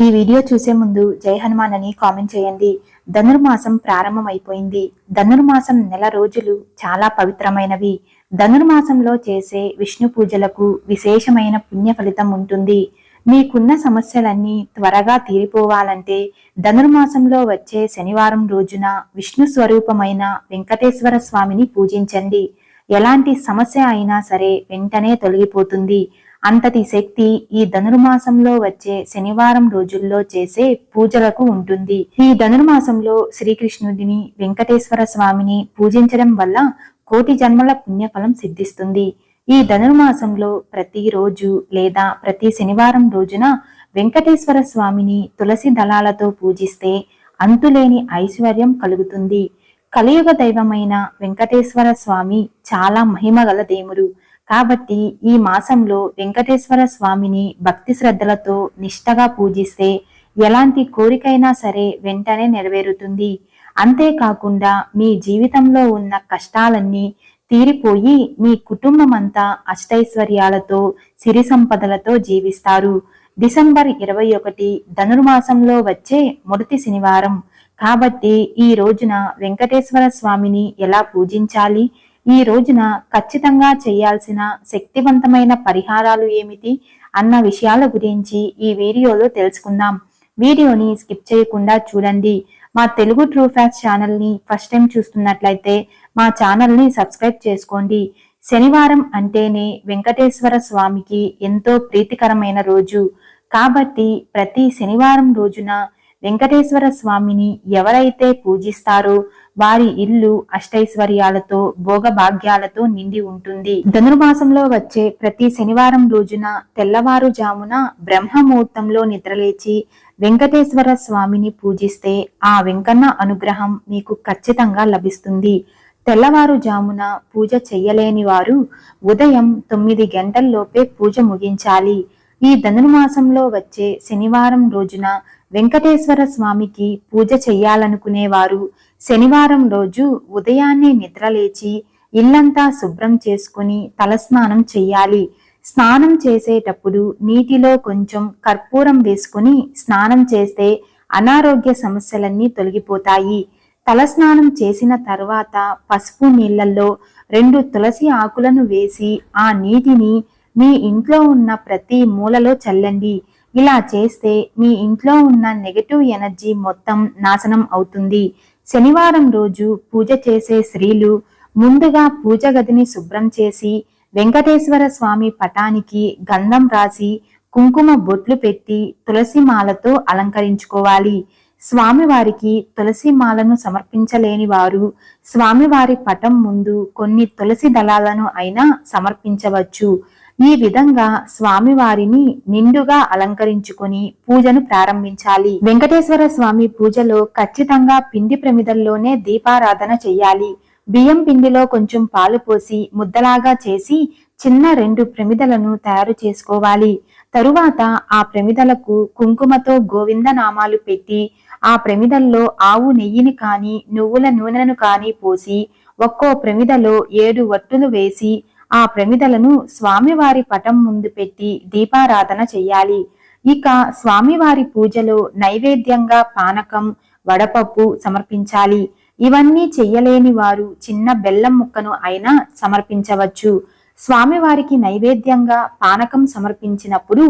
ఈ వీడియో చూసే ముందు జై హనుమాన్ అని కామెంట్ చేయండి. ధనుర్మాసం ప్రారంభమైపోయింది. ధనుర్మాసం నెల రోజులు చాలా పవిత్రమైనవి. ధనుర్మాసంలో చేసే విష్ణు పూజలకు విశేషమైన పుణ్య ఫలితం ఉంటుంది. మీకున్న సమస్యలన్నీ త్వరగా తీరిపోవాలంటే ధనుర్మాసంలో వచ్చే శనివారం రోజున విష్ణు స్వరూపమైన వెంకటేశ్వర స్వామిని పూజించండి. ఎలాంటి సమస్య అయినా సరే వెంటనే తొలగిపోతుంది. అంతటి శక్తి ఈ ధనుర్మాసంలో వచ్చే శనివారం రోజుల్లో చేసే పూజలకు ఉంటుంది. ఈ ధనుర్మాసంలో శ్రీకృష్ణుడిని వెంకటేశ్వర స్వామిని పూజించడం వల్ల కోటి జన్మల పుణ్యఫలం సిద్ధిస్తుంది. ఈ ధనుర్మాసంలో ప్రతి రోజు లేదా ప్రతి శనివారం రోజున వెంకటేశ్వర స్వామిని తులసి దళాలతో పూజిస్తే అంతులేని ఐశ్వర్యం కలుగుతుంది. కలియుగ దైవమైన వెంకటేశ్వర స్వామి చాలా మహిమగల దేవుడు. కాబట్టి ఈ మాసంలో వెంకటేశ్వర స్వామిని భక్తి శ్రద్ధలతో నిష్టగా పూజిస్తే ఎలాంటి కోరికైనా సరే వెంటనే నెరవేరుతుంది. అంతేకాకుండా మీ జీవితంలో ఉన్న కష్టాలన్నీ తీరిపోయి మీ కుటుంబం అంతా అష్టైశ్వర్యాలతో సిరి సంపదలతో జీవిస్తారు. డిసెంబర్ ఇరవై ఒకటి ధనుర్మాసంలో వచ్చే మొదటి శనివారం. కాబట్టి ఈ రోజున వెంకటేశ్వర స్వామిని ఎలా పూజించాలి? ఈ రోజున ఖచ్చితంగా చేయాల్సిన శక్తివంతమైన పరిహారాలు ఏమిటి అన్న విషయాల గురించి ఈ వీడియోలో తెలుసుకుందాం. వీడియోని స్కిప్ చేయకుండా చూడండి. మా తెలుగు ట్రూ ఫ్యాక్స్ ఛానల్ని ఫస్ట్ టైం చూస్తున్నట్లయితే మా ఛానల్ని సబ్స్క్రైబ్ చేసుకోండి. శనివారం అంటేనే వెంకటేశ్వర స్వామికి ఎంతో ప్రీతికరమైన రోజు. కాబట్టి ప్రతి శనివారం రోజున వెంకటేశ్వర స్వామిని ఎవరైతే పూజిస్తారో వారి ఇల్లు అష్టైశ్వర్యాలతో భోగభాగ్యాలతో నిండి ఉంటుంది. ధనుర్మాసంలో వచ్చే ప్రతి శనివారం రోజున తెల్లవారుజామున బ్రహ్మముహూర్తంలో నిద్రలేచి వెంకటేశ్వర స్వామిని పూజిస్తే ఆ వెంకన్న అనుగ్రహం మీకు ఖచ్చితంగా లభిస్తుంది. తెల్లవారుజామున పూజ చెయ్యలేని వారు ఉదయం తొమ్మిది గంటల్లోపే పూజ ముగించాలి. ఈ ధనుర్మాసంలో వచ్చే శనివారం రోజున వెంకటేశ్వర స్వామికి పూజ చెయ్యాలనుకునేవారు. శనివారం రోజు ఉదయాన్నే నిద్రలేచి ఇల్లంతా శుభ్రం చేసుకుని తలస్నానం చెయ్యాలి. స్నానం చేసేటప్పుడు నీటిలో కొంచెం కర్పూరం వేసుకుని స్నానం చేస్తే అనారోగ్య సమస్యలన్నీ తొలగిపోతాయి. తలస్నానం చేసిన తర్వాత పసుపు నీళ్ళలో రెండు తులసి ఆకులను వేసి ఆ నీటిని మీ ఇంట్లో ఉన్న ప్రతి మూలలో చల్లండి. ఇలా చేస్తే మీ ఇంట్లో ఉన్న నెగటివ్ ఎనర్జీ మొత్తం నాశనం అవుతుంది. శనివారం రోజు పూజ చేసే స్త్రీలు ముందుగా పూజ గదిని శుభ్రం చేసి వెంకటేశ్వర స్వామి పటానికి గంధం రాసి కుంకుమ బొట్లు పెట్టి తులసి మాలతో అలంకరించుకోవాలి. స్వామివారికి తులసి మాలను సమర్పించలేని వారు స్వామివారి పటం ముందు కొన్ని తులసి దళాలను అయినా సమర్పించవచ్చు. ఈ విధంగా స్వామివారిని నిండుగా అలంకరించుకొని పూజను ప్రారంభించాలి. వెంకటేశ్వర స్వామి పూజలో ఖచ్చితంగా పిండి ప్రమిదల్లోనే దీపారాధన చెయ్యాలి బియ్యం పిండిలో కొంచెం పాలు పోసి ముద్దలాగా చేసి చిన్న రెండు ప్రమిదలను తయారు చేసుకోవాలి. తరువాత ఆ ప్రమిదలకు కుంకుమతో గోవింద నామాలు పెట్టి ఆ ప్రమిదల్లో ఆవు నెయ్యిని కాని నువ్వుల నూనెను కాని పోసి ఒక్కో ప్రమిదలో ఏడు వట్టులు వేసి ఆ ప్రమిదలను స్వామివారి పటం ముందు పెట్టి దీపారాధన చెయ్యాలి. ఇక స్వామివారి పూజలో నైవేద్యంగా పానకం వడపప్పు సమర్పించాలి. ఇవన్నీ చెయ్యలేని వారు చిన్న బెల్లం ముక్కను అయినా సమర్పించవచ్చు. స్వామివారికి నైవేద్యంగా పానకం సమర్పించినప్పుడు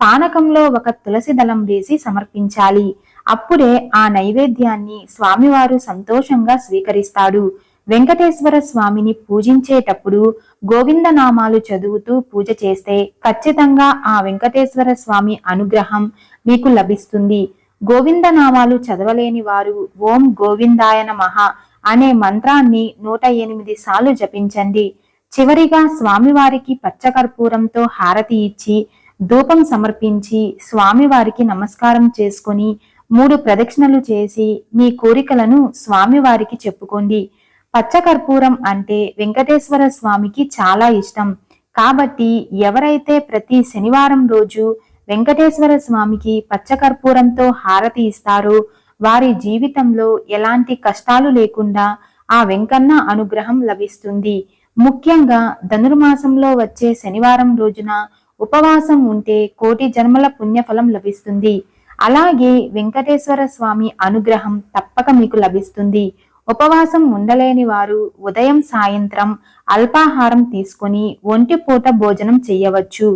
పానకంలో ఒక తులసి దళం వేసి సమర్పించాలి. అప్పుడే ఆ నైవేద్యాన్ని స్వామివారు సంతోషంగా స్వీకరిస్తాడు. వెంకటేశ్వర స్వామిని పూజించేటప్పుడు గోవిందనామాలు చదువుతూ పూజ చేస్తే ఖచ్చితంగా ఆ వెంకటేశ్వర స్వామి అనుగ్రహం మీకు లభిస్తుంది. గోవిందనామాలు చదవలేని వారు ఓం గోవిందాయ నమః అనే మంత్రాన్ని నూట ఎనిమిది సార్లు జపించండి. చివరిగా స్వామివారికి పచ్చకర్పూరంతో హారతి ఇచ్చి ధూపం సమర్పించి స్వామివారికి నమస్కారం చేసుకొని మూడు ప్రదక్షిణలు చేసి మీ కోరికలను స్వామివారికి చెప్పుకోండి. పచ్చకర్పూరం అంటే వెంకటేశ్వర స్వామికి చాలా ఇష్టం. కాబట్టి ఎవరైతే ప్రతి శనివారం రోజు వెంకటేశ్వర స్వామికి పచ్చకర్పూరంతో హారతి ఇస్తారో వారి జీవితంలో ఎలాంటి కష్టాలు లేకుండా ఆ వెంకన్న అనుగ్రహం లభిస్తుంది. ముఖ్యంగా ధనుర్మాసంలో వచ్చే శనివారం రోజున ఉపవాసం ఉంటే కోటి జన్మల పుణ్యఫలం లభిస్తుంది. అలాగే వెంకటేశ్వర స్వామి అనుగ్రహం తప్పక మీకు లభిస్తుంది. ఉపవాసం ఉండలేని వారు ఉదయం సాయంత్రం అల్పాహారం తీసుకొని ఒంటిపూట భోజనం చేయవచ్చు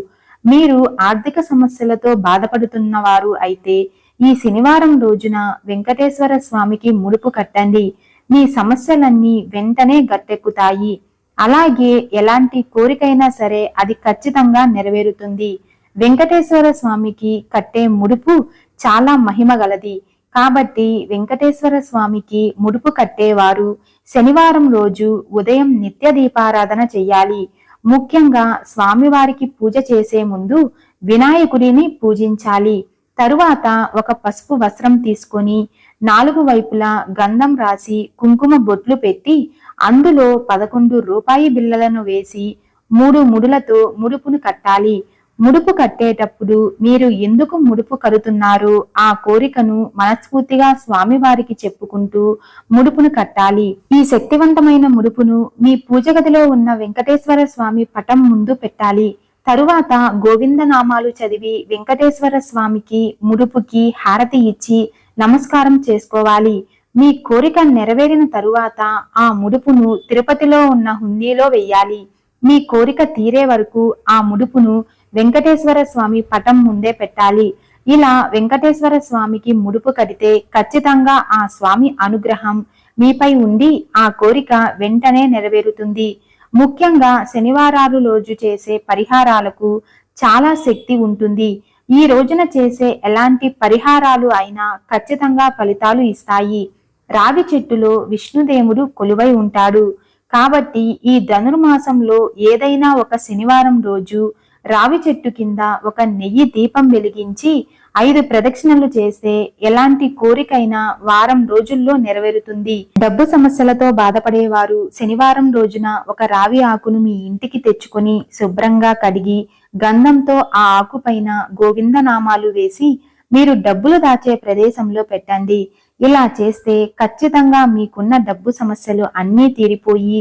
మీరు ఆర్థిక సమస్యలతో బాధపడుతున్న వారు అయితే ఈ శనివారం రోజున వెంకటేశ్వర స్వామికి ముడుపు కట్టండి. మీ సమస్యలన్నీ వెంటనే గట్టెక్కుతాయి. అలాగే ఎలాంటి కోరికైనా సరే అది ఖచ్చితంగా నెరవేరుతుంది. వెంకటేశ్వర స్వామికి కట్టే ముడుపు చాలా మహిమ గలది. కాబట్టి వెంకటేశ్వర స్వామికి ముడుపు కట్టేవారు. శనివారం రోజు ఉదయం నిత్య దీపారాధన చెయ్యాలి. ముఖ్యంగా స్వామివారికి పూజ చేసే ముందు వినాయకుడిని పూజించాలి. తరువాత ఒక పసుపు వస్త్రం తీసుకొని నాలుగు వైపులా గంధం రాసి కుంకుమ బొట్లు పెట్టి అందులో పదకొండు రూపాయి బిళ్ళలను వేసి మూడు ముడులతో ముడుపును కట్టాలి. ముడుపు కట్టేటప్పుడు మీరు ఎందుకు ముడుపు కడుతున్నారు? ఆ కోరికను మనస్ఫూర్తిగా స్వామివారికి చెప్పుకుంటూ ముడుపును కట్టాలి. ఈ శక్తివంతమైన ముడుపును మీ పూజ గదిలో ఉన్న వెంకటేశ్వర స్వామి పటం ముందు పెట్టాలి. తరువాత గోవిందనామాలు చదివి వెంకటేశ్వర స్వామికి ముడుపుకి హారతి ఇచ్చి నమస్కారం చేసుకోవాలి. మీ కోరిక నెరవేరిన తరువాత ఆ ముడుపును తిరుపతిలో ఉన్న హుండీలో వెయ్యాలి. మీ కోరిక తీరే వరకు ఆ ముడుపును వెంకటేశ్వర స్వామి పటం ముందే పెట్టాలి. ఇలా వెంకటేశ్వర స్వామికి ముడుపు కడితే ఖచ్చితంగా ఆ స్వామి అనుగ్రహం మీపై ఉండి ఆ కోరిక వెంటనే నెరవేరుతుంది. ముఖ్యంగా శనివారాలు రోజు చేసే పరిహారాలకు చాలా శక్తి ఉంటుంది. ఈ రోజున చేసే ఎలాంటి పరిహారాలు అయినా ఖచ్చితంగా ఫలితాలు ఇస్తాయి. రావి చెట్టులో విష్ణుదేవుడు కొలువై ఉంటాడు. కాబట్టి ఈ ధనుర్మాసంలో ఏదైనా ఒక శనివారం రోజు రావి చెట్టు కింద ఒక నెయ్యి దీపం వెలిగించి ఐదు ప్రదక్షిణలు చేస్తే ఎలాంటి కోరికైనా వారం రోజుల్లో నెరవేరుతుంది. డబ్బు సమస్యలతో బాధపడేవారు శనివారం రోజున ఒక రావి ఆకును మీ ఇంటికి తెచ్చుకొని శుభ్రంగా కడిగి గంధంతో ఆ ఆకుపైన గోవింద నామాలు వేసి మీరు డబ్బులు దాచే ప్రదేశంలో పెట్టండి. ఇలా చేస్తే ఖచ్చితంగా మీకున్న డబ్బు సమస్యలు అన్నీ తీరిపోయి